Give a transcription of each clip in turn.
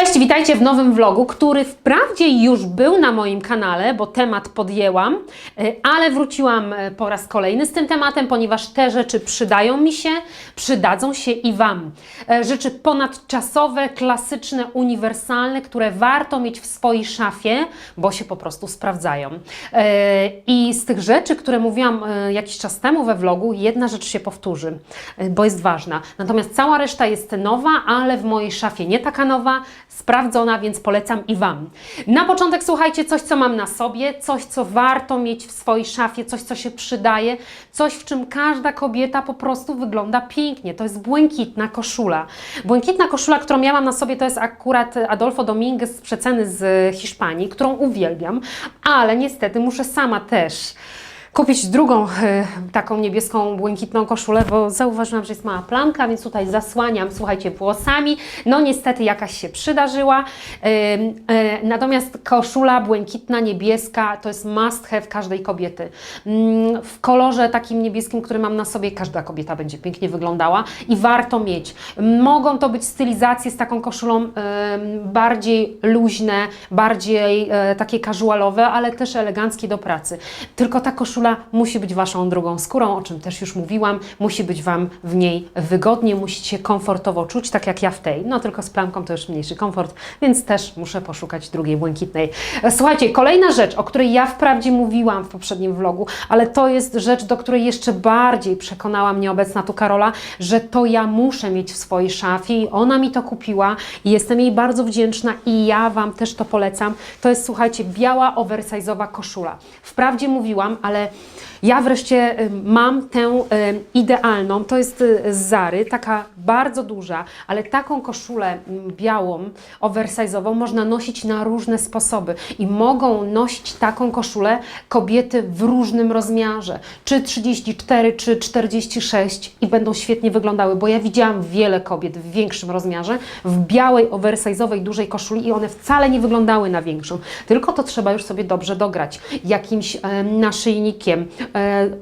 Cześć, witajcie w nowym vlogu, który wprawdzie już był na moim kanale, bo temat podjęłam, y, ale wróciłam y, po raz kolejny z tym tematem, ponieważ te rzeczy przydają mi się, przydadzą się i Wam. E, Rzeczy ponadczasowe, klasyczne, uniwersalne, które warto mieć w swojej szafie, bo się po prostu sprawdzają. E, I z tych rzeczy, które mówiłam e, jakiś czas temu we vlogu, jedna rzecz się powtórzy, e, bo jest ważna. Natomiast cała reszta jest nowa, ale w mojej szafie nie taka nowa, sprawdzona, więc polecam i Wam. Na początek słuchajcie coś, co mam na sobie, coś, co warto mieć w swojej szafie, coś, co się przydaje, coś, w czym każda kobieta po prostu wygląda pięknie. To jest błękitna koszula. Błękitna koszula, którą ja mam na sobie, to jest akurat Adolfo Dominguez z przeceny z Hiszpanii, którą uwielbiam, ale niestety muszę sama też kupić drugą e, taką niebieską, błękitną koszulę, bo zauważyłam, że jest mała plamka, więc tutaj zasłaniam, słuchajcie, włosami. No niestety jakaś się przydarzyła. E, natomiast koszula błękitna, niebieska to jest must have każdej kobiety. Mm, w kolorze takim niebieskim, który mam na sobie, każda kobieta będzie pięknie wyglądała i warto mieć. Mogą to być stylizacje z taką koszulą bardziej luźne, bardziej e, takie casualowe, ale też eleganckie do pracy. Tylko ta koszula musi być Waszą drugą skórą, o czym też już mówiłam. Musi być Wam w niej wygodnie, musicie komfortowo czuć, tak jak ja w tej. No tylko z plamką to już mniejszy komfort, więc też muszę poszukać drugiej błękitnej. Słuchajcie, kolejna rzecz, o której ja wprawdzie mówiłam w poprzednim vlogu, ale to jest rzecz, do której jeszcze bardziej przekonała mnie obecna tu Karola, że to ja muszę mieć w swojej szafie i ona mi to kupiła jestem jej bardzo wdzięczna i ja Wam też to polecam. To jest, słuchajcie, biała oversize'owa koszula. Wprawdzie mówiłam, ale ja wreszcie y, mam tę y, idealną, to jest y, z Zary, taka bardzo duża, ale taką koszulę mm, białą, oversize'ową można nosić na różne sposoby i mogą nosić taką koszulę kobiety w różnym rozmiarze, czy 34, czy 46 i będą świetnie wyglądały, bo ja widziałam wiele kobiet w większym rozmiarze, w białej, oversize'owej, dużej koszuli i one wcale nie wyglądały na większą, tylko to trzeba już sobie dobrze dograć jakimś naszyjnikiem, e, mm,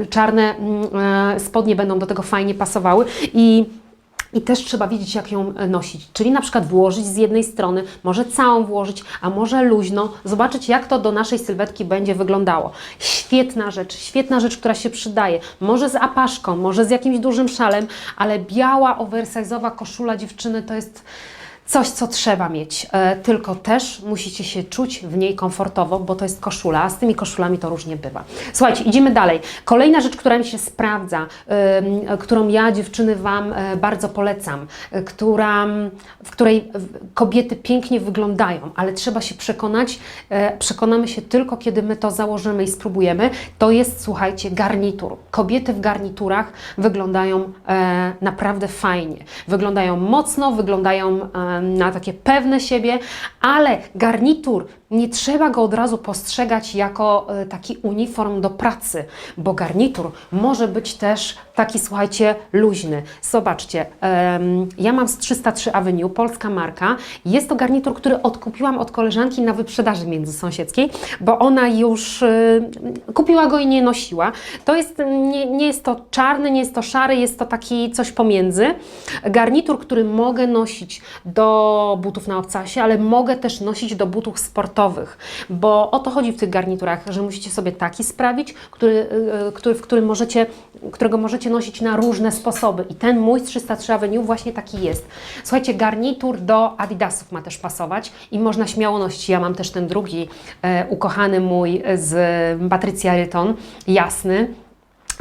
e, czarne mm, e, spodnie będą do tego fajnie pasowały i i też trzeba wiedzieć, jak ją nosić. Czyli na przykład włożyć z jednej strony, może całą włożyć, a może luźno, zobaczyć, jak to do naszej sylwetki będzie wyglądało. Świetna rzecz, świetna rzecz, która się przydaje. Może z apaszką, może z jakimś dużym szalem, ale biała, oversize'owa koszula dziewczyny to jest coś, co trzeba mieć. E, tylko też musicie się czuć w niej komfortowo, bo to jest koszula, a z tymi koszulami to różnie bywa. Słuchajcie, idziemy dalej. Kolejna rzecz, która mi się sprawdza, którą ja dziewczyny Wam e, bardzo polecam, e, która, w której kobiety pięknie wyglądają, ale trzeba się przekonać, przekonamy się tylko, kiedy my to założymy i spróbujemy, to jest, słuchajcie, garnitur. Kobiety w garniturach wyglądają naprawdę fajnie. Wyglądają mocno, wyglądają na takie pewne siebie, ale garnitur nie trzeba go od razu postrzegać jako e, taki uniform do pracy, bo garnitur może być też taki, słuchajcie, luźny. Zobaczcie, ja mam z 303 Avenue, polska marka. Jest to garnitur, który odkupiłam od koleżanki na wyprzedaży międzysąsiedzkiej, bo ona już e, kupiła go i nie nosiła. To jest, nie, nie jest to czarny, nie jest to szary, jest to taki coś pomiędzy. Garnitur, który mogę nosić do butów na obcasie, ale mogę też nosić do butów sportowych, bo o to chodzi w tych garniturach, że musicie sobie taki sprawić, który, y, który, w którym możecie, którego możecie nosić na różne sposoby. I ten mój z 303 Avenue właśnie taki jest. Słuchajcie, garnitur do Adidasów ma też pasować i można śmiało nosić. Ja mam też ten drugi e, ukochany mój z Patrycja Ryton, jasny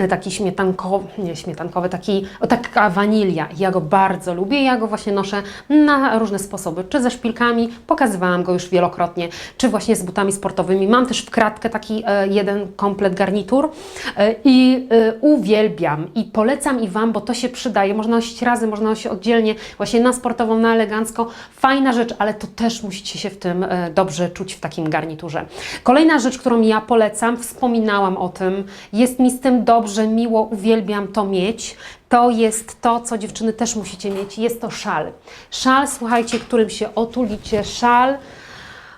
taki śmietankowy, nie śmietankowy, taki, o, taka wanilia. Ja go bardzo lubię, ja go właśnie noszę na różne sposoby, czy ze szpilkami, pokazywałam go już wielokrotnie, czy właśnie z butami sportowymi. Mam też w kratkę taki e, jeden komplet garnitur e, i e, uwielbiam i polecam i Wam, bo to się przydaje. Można nosić razem, można nosić oddzielnie, właśnie na sportową, na elegancko. Fajna rzecz, ale to też musicie się w tym e, dobrze czuć w takim garniturze. Kolejna rzecz, którą ja polecam, wspominałam o tym, jest mi z tym dobrze, miło, uwielbiam to mieć. To jest to, co dziewczyny też musicie mieć. Jest to szal. Szal, słuchajcie, którym się otulicie. Szal,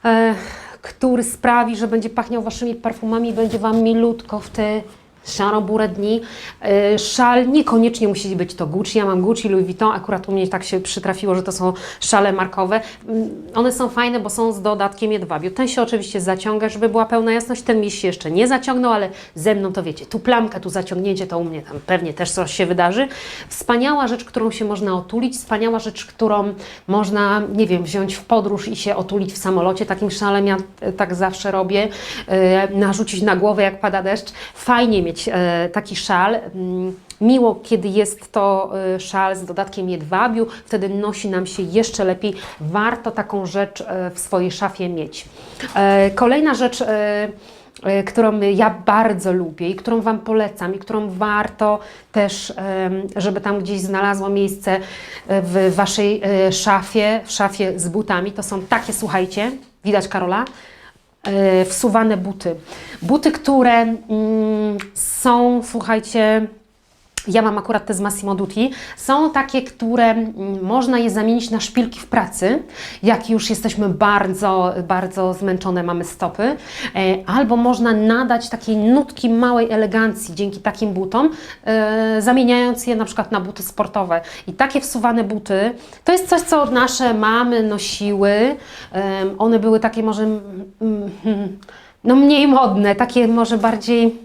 e, który sprawi, że będzie pachniał waszymi perfumami, będzie wam milutko w te szaro-burę dni. E, Szal niekoniecznie musi być to Gucci, ja mam Gucci, Louis Vuitton, akurat u mnie tak się przytrafiło, że to są szale markowe. Mm, One są fajne, bo są z dodatkiem jedwabiu. Ten się oczywiście zaciąga, żeby była pełna jasność, ten mi się jeszcze nie zaciągnął, ale ze mną to wiecie, tu plamka, tu zaciągnięcie, to u mnie tam pewnie też coś się wydarzy. Wspaniała rzecz, którą się można otulić, wspaniała rzecz, którą można, nie wiem, wziąć w podróż i się otulić w samolocie, takim szalem ja e, tak zawsze robię, e, narzucić na głowę jak pada deszcz. Fajnie mieć e, taki szal. Mm, Miło, kiedy jest to e, szal z dodatkiem jedwabiu, wtedy nosi nam się jeszcze lepiej. Warto taką rzecz e, w swojej szafie mieć. Kolejna rzecz, którą ja bardzo lubię i którą Wam polecam i którą warto też, żeby tam gdzieś znalazło miejsce w Waszej szafie, w szafie z butami, to są takie, słuchajcie, widać Karola? E, wsuwane buty. Buty, które mm, są, słuchajcie, ja mam akurat te z Massimo Dutti. Są takie, które mm, można je zamienić na szpilki w pracy, jak już jesteśmy bardzo, bardzo zmęczone, mamy stopy. E, Albo można nadać takiej nutki małej elegancji dzięki takim butom, e, zamieniając je na przykład na buty sportowe. I takie wsuwane buty to jest coś, co nasze mamy nosiły. One były takie może. mm, mm, no mniej modne, takie może bardziej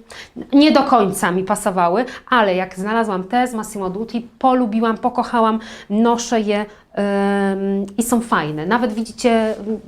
nie do końca mi pasowały, ale jak znalazłam te z Massimo Dutti, polubiłam, pokochałam, noszę je em, i są fajne. Nawet widzicie, m,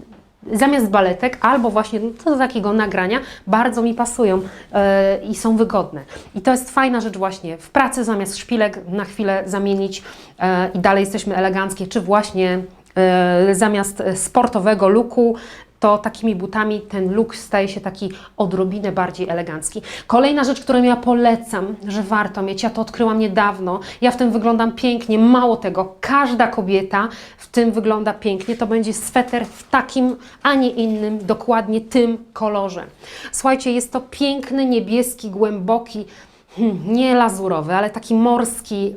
zamiast baletek albo właśnie no, do takiego nagrania bardzo mi pasują e, i są wygodne. I to jest fajna rzecz właśnie w pracy zamiast szpilek na chwilę zamienić e, i dalej jesteśmy eleganckie, czy właśnie e, zamiast sportowego looku to takimi butami ten look staje się taki odrobinę bardziej elegancki. Kolejna rzecz, którą ja polecam, że warto mieć, ja to odkryłam niedawno, ja w tym wyglądam pięknie, mało tego, każda kobieta w tym wygląda pięknie, to będzie sweter w takim, a nie innym, dokładnie tym kolorze. Słuchajcie, jest to piękny, niebieski, głęboki, hmm, nie lazurowy, ale taki morski,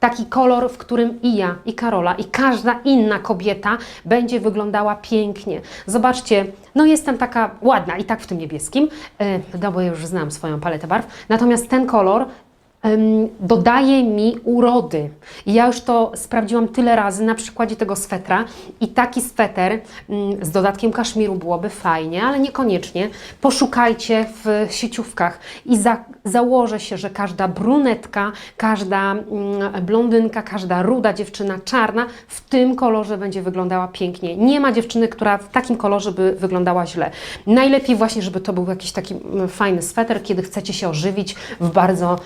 taki kolor, w którym i ja, i Karola, i każda inna kobieta będzie wyglądała pięknie. Zobaczcie, no jestem taka ładna i tak w tym niebieskim, e, no bo już znam swoją paletę barw, natomiast ten kolor dodaje mi urody. I ja już to sprawdziłam tyle razy na przykładzie tego swetra i taki sweter mm, z dodatkiem kaszmiru byłoby fajnie, ale niekoniecznie. Poszukajcie w sieciówkach i za, założę się, że każda brunetka, każda mm, blondynka, każda ruda dziewczyna czarna w tym kolorze będzie wyglądała pięknie. Nie ma dziewczyny, która w takim kolorze by wyglądała źle. Najlepiej właśnie, żeby to był jakiś taki mm, fajny sweter, kiedy chcecie się ożywić w bardzo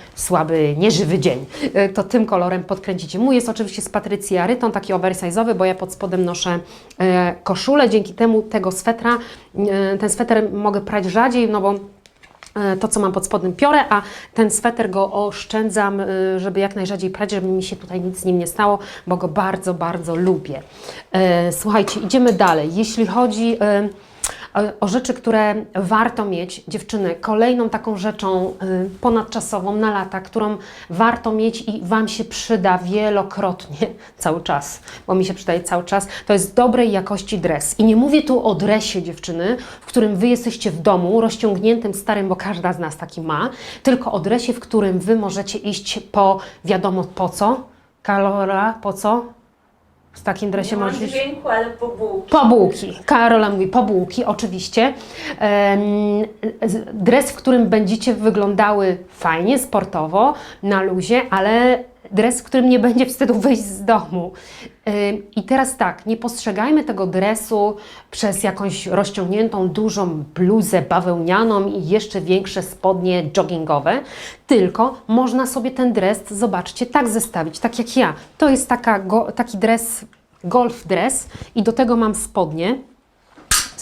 słaby, nieżywy dzień. E, To tym kolorem podkręcicie. Mój jest oczywiście z Patrycji Ryton, taki oversize'owy, bo ja pod spodem noszę e, koszulę. Dzięki temu tego swetra, e, ten sweter mogę prać rzadziej, no bo to, co mam pod spodem piorę, a ten sweter go oszczędzam, żeby jak najrzadziej prać, żeby mi się tutaj nic z nim nie stało, bo go bardzo, bardzo lubię. Słuchajcie, idziemy dalej. Jeśli chodzi o- rzeczy, które warto mieć, dziewczyny, kolejną taką rzeczą y, ponadczasową na lata, którą warto mieć i Wam się przyda wielokrotnie, cały czas, bo mi się przydaje cały czas, to jest dobrej jakości dres. I nie mówię tu o dresie, dziewczyny, w którym Wy jesteście w domu, rozciągniętym, starym, bo każda z nas taki ma, tylko o dresie, w którym Wy możecie iść po wiadomo po co. Kalora, po co? W takim dresie Nie możesz iść... dźwięku, ale po bułki. Po bułki. Karola mówi po bułki, oczywiście. Dres, w którym będziecie wyglądały fajnie, sportowo, na luzie, ale dres, w którym nie będzie wstydu wyjść z domu. I teraz tak, nie postrzegajmy tego dresu przez jakąś rozciągniętą, dużą bluzę bawełnianą i jeszcze większe spodnie joggingowe, tylko można sobie ten dres, zobaczcie, tak zestawić, tak jak ja. To jest taka, taki dres golf dress i do tego mam spodnie.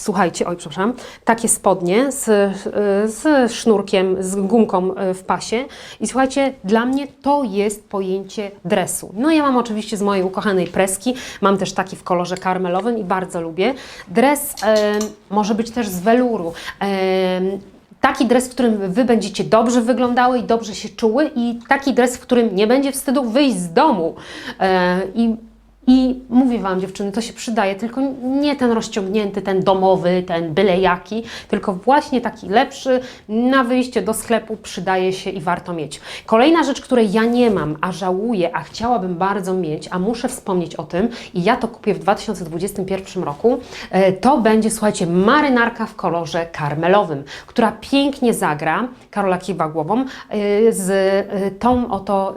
Słuchajcie, oj, przepraszam, takie spodnie z, y, z sznurkiem, z gumką y, w pasie. I słuchajcie, dla mnie to jest pojęcie dresu. No ja mam oczywiście z mojej ukochanej preski, mam też taki w kolorze karmelowym i bardzo lubię. Dres em, może być też z weluru. Em, Taki dres, w którym Wy będziecie dobrze wyglądały i dobrze się czuły i taki dres, w którym nie będzie wstydu wyjść z domu. E, I I mówię Wam, dziewczyny, to się przydaje, tylko nie ten rozciągnięty, ten domowy, ten byle jaki, tylko właśnie taki lepszy na wyjście do sklepu przydaje się i warto mieć. Kolejna rzecz, której ja nie mam, a żałuję, a chciałabym bardzo mieć, a muszę wspomnieć o tym i ja to kupię w 2021 roku, e, to będzie, słuchajcie, marynarka w kolorze karmelowym, która pięknie zagra, Karola kiwa głową, e, z e, tą oto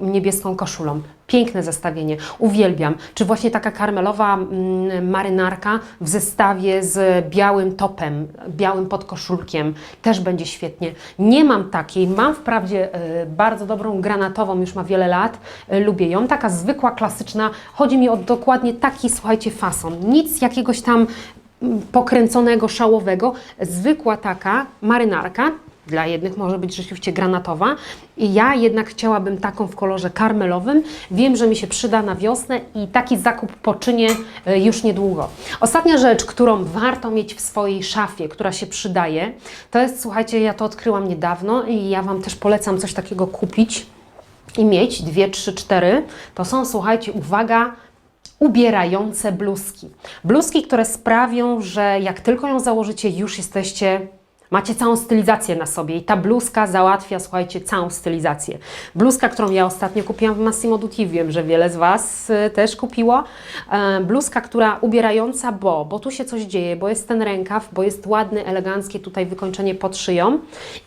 niebieską koszulą. Piękne zestawienie, uwielbiam. Czy właśnie taka karmelowa mm, marynarka w zestawie z białym topem, białym podkoszulkiem też będzie świetnie. Nie mam takiej, mam wprawdzie e, bardzo dobrą granatową, już ma wiele lat, e, lubię ją. Taka zwykła, klasyczna, chodzi mi o dokładnie taki, słuchajcie, fason. Nic jakiegoś tam mm, pokręconego, szałowego, zwykła taka marynarka, dla jednych może być rzeczywiście granatowa. I ja jednak chciałabym taką w kolorze karmelowym. Wiem, że mi się przyda na wiosnę i taki zakup poczynię e, już niedługo. Ostatnia rzecz, którą warto mieć w swojej szafie, która się przydaje, to jest, słuchajcie, ja to odkryłam niedawno i ja Wam też polecam coś takiego kupić i mieć. Dwie, trzy, cztery. To są, słuchajcie, uwaga, ubierające bluzki. Bluzki, które sprawią, że jak tylko ją założycie, już jesteście Macie całą stylizację na sobie i ta bluzka załatwia, słuchajcie, całą stylizację. Bluzka, którą ja ostatnio kupiłam w Massimo Dutti, wiem, że wiele z Was y, też kupiło. E, bluzka, która ubierająca, bo, bo tu się coś dzieje, bo jest ten rękaw, bo jest ładny, eleganckie tutaj wykończenie pod szyją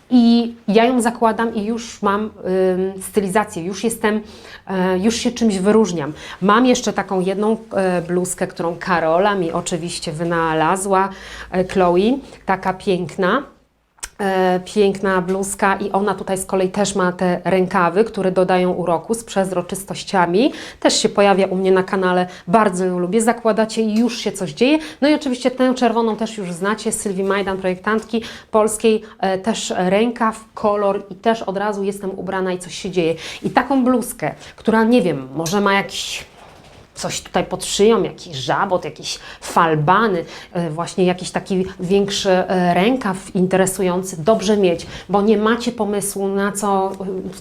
i ja ją zakładam i już mam ym, stylizację, już jestem, e, już się czymś wyróżniam. Mam jeszcze taką jedną e, bluzkę, którą Karola mi oczywiście wynalazła, e, Chloe, taka piękna. E, piękna bluzka i ona tutaj z kolei też ma te rękawy, które dodają uroku z przezroczystościami. Też się pojawia u mnie na kanale, bardzo ją lubię. Zakładacie i już się coś dzieje. No i oczywiście tę czerwoną też już znacie, Sylwii Majdan, projektantki polskiej, e, też rękaw, kolor i też od razu jestem ubrana i coś się dzieje. I taką bluzkę, która nie wiem, może ma jakiś coś tutaj pod szyją, jakiś żabot, jakieś falbany, e, właśnie jakiś taki większy e, rękaw interesujący, dobrze mieć, bo nie macie pomysłu na co,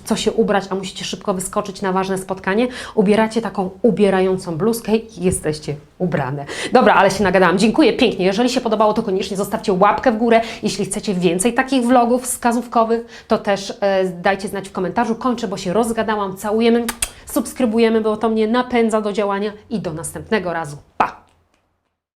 co się ubrać, a musicie szybko wyskoczyć na ważne spotkanie, ubieracie taką ubierającą bluzkę i jesteście ubrane. Dobra, ale się nagadałam. Dziękuję pięknie. Jeżeli się podobało, to koniecznie zostawcie łapkę w górę. Jeśli chcecie więcej takich vlogów wskazówkowych, to też e, dajcie znać w komentarzu. Kończę, bo się rozgadałam. Całujemy, subskrybujemy, bo to mnie napędza do działania i do następnego razu. Pa!